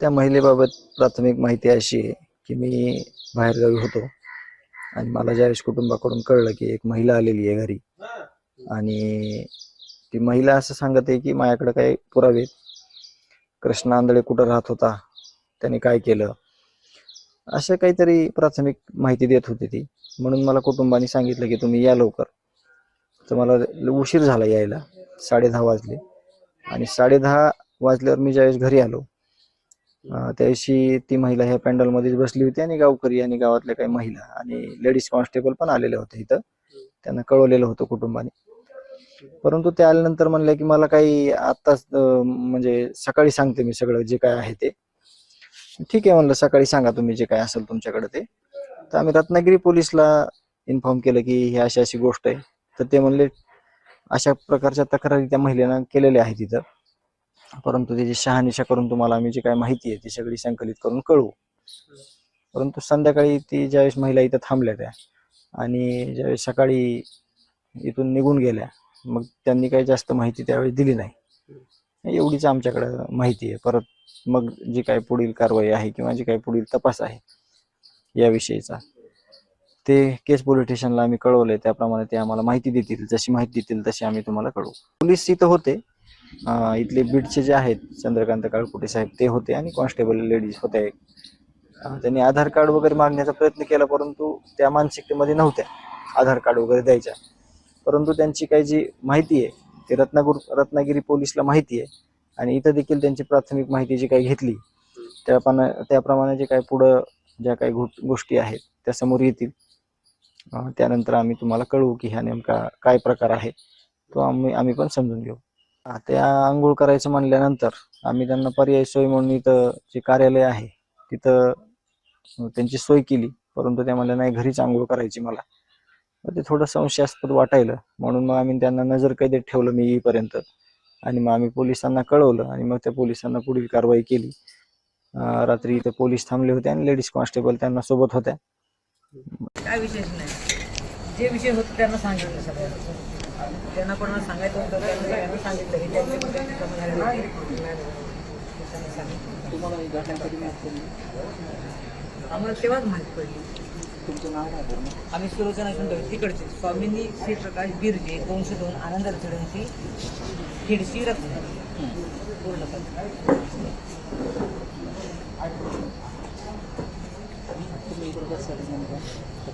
त्या महिलेबाबत प्राथमिक माहिती अशी आहे की मी बाहेरगावी होतो. आणि मला ज्यावेळेस कुटुंबाकडून कळलं की एक महिला आलेली आहे घरी. आणि ती महिला असं सांगत आहे की माझ्याकडे काही पुरावे कृष्ण आंधळे कुठं राहत होता? त्याने काय केलं? अशा काहीतरी प्राथमिक माहिती देत होती ती. म्हणून मला कुटुंबाने सांगितलं की तुम्ही या लवकर. तर मला उशीर झाला यायला. साडेदहा वाजले. आणि साडेदहा वाजल्यावर मी ज्यावेळेस घरी आलो त्या दिवशी ती महिला ह्या पॅन्डलमध्येच बसली होती आणि गावकरी आणि गावातल्या काही महिला आणि लेडीज कॉन्स्टेबल पण आलेले होते इथं. त्यांना कळवलेलं होतं कुटुंबाने. परंतु ते आल्यानंतर म्हणलं की मला काही आत्ताच म्हणजे सकाळी सांगते मी सगळं जे काय आहे ते. ठीक आहे म्हणलं सकाळी सांगा तुम्ही जे काय असेल तुमच्याकडे ते. तर आम्ही रत्नागिरी पोलीसला इन्फॉर्म केलं की ही अशी अशी गोष्ट आहे. तर ते म्हणले अशा प्रकारच्या तक्रारी त्या महिलेनं केलेल्या आहेत तिथं परंतु त्याची शहानिशा करून तुम्हाला आम्ही जी काय माहिती आहे ती सगळी संकलित करून कळवू. परंतु संध्याकाळी ती ज्यावेळेस महिला इथं थांबल्या त्या आणि ज्यावेळेस सकाळी इथून निघून गेल्या मग त्यांनी काही जास्त माहिती त्यावेळेस दिली नाही. एवढीच आमच्याकडं माहिती आहे. परत मग जी काय पुढील कारवाई आहे किंवा जी काही पुढील तपास आहे याविषयीचा ते केस पोलीस स्टेशनला आम्ही कळवले त्याप्रमाणे ते आम्हाला माहिती देतील जशी माहिती देतील तशी आम्ही तुम्हाला कळवू. पोलीस इथं होते इथले बीडचे जे आहेत चंद्रकांत काळकुटे साहेब ते होते आणि कॉन्स्टेबल लेडीज होते एक. त्यांनी आधार कार्ड वगैरे मागण्याचा प्रयत्न केला परंतु त्या मानसिकतेमध्ये नव्हत्या. आधार कार्ड वगैरे द्यायच्या. परंतु त्यांची काही जी माहिती आहे ती रत्नागुर रत्नागिरी पोलीसला माहिती आहे आणि इथं देखील त्यांची प्राथमिक माहिती जी काही घेतली त्याप्रमाणे त्याप्रमाणे जे काही पुढं ज्या काही गोष्टी आहेत त्या समोर येतील. त्यानंतर आम्ही तुम्हाला कळवू की ह्या नेमका काय प्रकार आहे तो आम्ही आम्ही पण समजून घेऊ. त्या आंघोळ करायचं म्हणल्यानंतर आम्ही त्यांना पर्यायी सोय म्हणून इथं जे कार्यालय आहे तिथं त्यांची सोय केली. परंतु त्या म्हणल्या नाही घरीच आंघोळ करायची मला. मग ते थोडं संशयास्पद वाटायलं. म्हणून मग आम्ही त्यांना नजर कैदेत ठेवलं मी येईपर्यंत. आणि मग आम्ही पोलिसांना कळवलं आणि मग त्या पोलिसांना पुढील कारवाई केली. रात्री इथे पोलीस थांबले होते आणि लेडीज कॉन्स्टेबल त्यांना सोबत होत्या. काय विशेष नाही. जे विषय होते त्यांना सांगितलं सगळ्यांना. त्यांना कोणाला सांगायचं होतं त्यांना सांगितलं ही आम्हाला तेव्हाच माहीत पडली. तुमचं नाव काय पूर्ण आम्ही सुलोचना सुंदर तिकडचे. स्वामींनी श्री प्रकाश बिरजे दोनशे दोन आनंद रचड्यांची खिडशी रत्न. पूर्ण इकडे कशासाठी नेमका फक्त तुमचं आलात का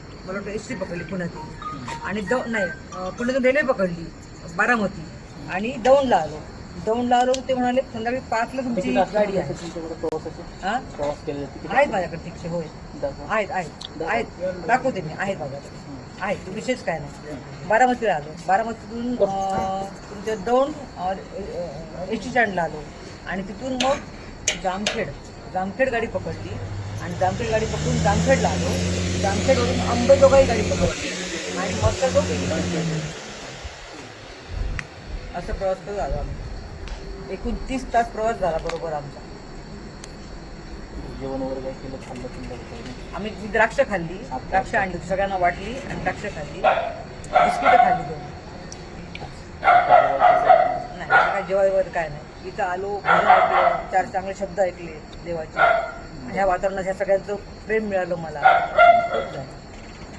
मला वाटतं एस टी पकडली पुण्यातून आणि दौ नाही पुण्यातून रेल्वे पकडली बारामती. आणि दौंडला आलो. दौंडला आलो ते म्हणाले संध्याकाळी पाचला तुमची गाडी आहे. आहेत माझ्याकडे तिकीट होय. आहेत आहेत. आहेत. दाखवते मी आहेत माझ्याकडे. आहेत विशेष काय नाही. बारामतीला आलो. बारामतीतून तुमच्या दौंड एस टी स्टँडला आलो. आणि तिथून मग जामखेड. जामखेड गाडी पकडली. आणि जामखेड गाडी पकडून जामखेडला आलो. जामखेडवरून अंबेजोगाई गाडी पकडली. आणि मग असं प्रवास करत आलो आम्ही. एकूण तीस तास प्रवास झाला बरोबर आमचा. जेवण वगैरे काय केलं खाल्लं पिल्लं काही आम्ही ती द्राक्ष खाल्ली. द्राक्ष आणली सगळ्यांना वाटली आणि द्राक्ष खाल्ली. बिस्किटं खाल्ली दोन. नाही काय जेवाय वगैरे काय नाही. इथं आलो चार चांगले शब्द ऐकले देवाचे. ह्या वातावरणात ह्या सगळ्यांचं प्रेम मिळालं मला.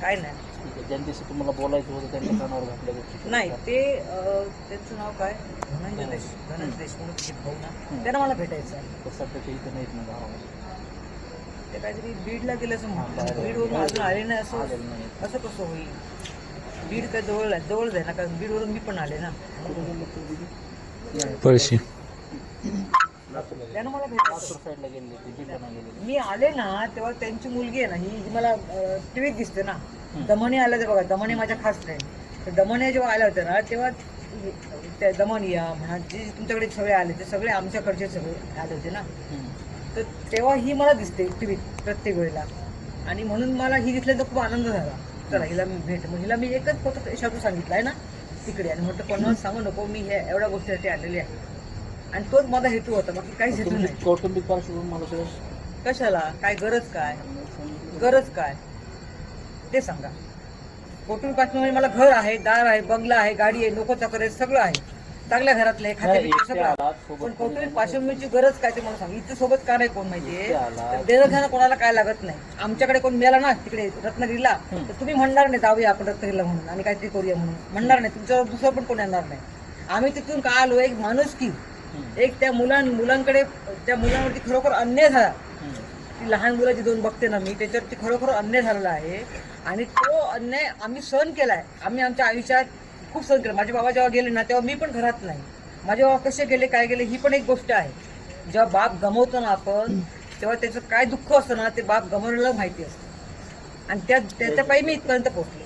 काय नाही. ज्यांच्याशी तुम्हाला बोलायचं होतं त्यांच्या कानावर घातल्या गोष्टी. नाही ते अं, त्यांचं नाव काय? धनंजय देश धनंजय देशमुख तिचे भाऊ ना त्यांना मला भेटायचं आहे. तर सध्या ते इथं नाहीत ना गावामध्ये. ते काहीतरी बीडला गेलं असं म्हणतात बीडवरून अजून आले नाही असं आलेलं असं कसं होईल? बीड काय जवळ आहे जवळच आहे ना कारण बीडवरून मी पण आले ना. पळशी. त्यानं मला साईडला गेलेले मी आले ना तेव्हा त्यांची मुलगी आहे ना ही जी मला टीव्हीत दिसते ना. दमणी आल्या ते बघा दमणी माझ्या खास फ्रेंड तर दमण्या जेव्हा आल्या होत्या ना तेव्हा त्या दमनिया म्हणा जे तुमच्याकडे सगळे आले ते सगळे आमच्याकडचे सगळे आले होते ना. तर तेव्हा ही मला दिसते टीव्हीत प्रत्येक वेळेला. आणि म्हणून मला ही दिसल्याचा खूप आनंद झाला. चला हिला मी भेट मग हिला मी एकच फक्त शब्द सांगितला आहे ना तिकडे आणि म्हटलं कोणाला सांगू नको मी ह्या एवढ्या गोष्टीसाठी आलेली आहे. आणि तोच माझा हेतू होता बाकी काहीच हेतू नाही. कौटुंबिक पार्श्वभूमी मला सगळं कशाला? काय गरज काय. गरज काय? ते सांगा. कुटुंब पाठवून मला घर आहे दार आहे बंगला आहे गाडी आहे नको चकर आहे सगळं आहे. चांगल्या घरातलं आहे खाते पिते सगळं आहे. पण कौटुंबिक पार्श्वभूमीची गरज काय ते मला सांग. इथे सोबत का नाही कोण माहितीये देणं कोणाला काय लागत नाही. आमच्याकडे कोण मिळाला ना तिकडे रत्नागिरीला तर तुम्ही म्हणणार नाही जाऊया आपण रत्नागिरीला म्हणून. आणि काहीतरी करूया म्हणून. म्हणणार नाही तुमच्यावर दुसरं पण कोण येणार नाही. आम्ही तिथून का आलो एक माणूस की एक त्या मुलां मुलांकडे त्या मुलांवरती खरोखर अन्याय झाला. ती लहान मुलाची दोन बघते ना मी त्याच्यावरती खरोखर अन्याय झालेला आहे. आणि तो अन्याय आम्ही सहन केलाय. आम्ही आमच्या आयुष्यात खूप सहन केलं. माझे बाबा जेव्हा गेले ना तेव्हा मी पण घरात नाही. माझे बाबा कसे गेले काय गेले ही पण एक गोष्ट आहे. जेव्हा बाप गमवतो ना आपण तेव्हा त्याचं काय दुःख असतं ना ते बाप गमवलेलं माहिती असतं. आणि त्या त्याच्या पायी मी इथपर्यंत पोहोचले.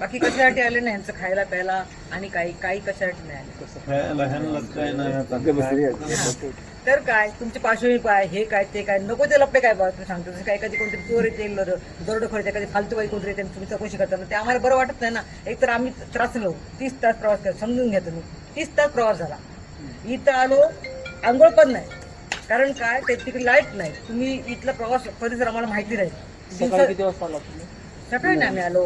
बाकी कशासाठी आले नाही यांचं खायला प्यायला आणि काही काही कशासाठी नाही आले. तर काय तुमची पार्श्वभूमी काय हे काय ते काय नको ते लपडे काय बघा तुम्ही सांगतो. जसं काय कधी कोणतरी चोर येते दरोड खोरते कधी फालतू बाई कोणतरी येते तुम्ही चौकशी करताना ते आम्हाला बरं वाटत नाही ना. एक तर आम्ही त्रासलो तीस तास प्रवास केला समजून घ्या तुम्ही. तीस तास प्रवास झाला. इथं आलो आंघोळ पण नाही. कारण काय ते तिकडे लाइट नाही. तुम्ही इथला प्रवास परिसर आम्हाला माहिती राहील. सकाळी दिवसा- किती वाजता आला तुम्ही? सकाळी नाही आम्ही आलो.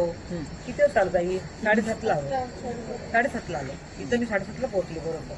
किती वाजता आलो ताई? साडेसातला आलो. साडेसातला आलो. इथं मी साडेसातला पोहोचले बरोबर.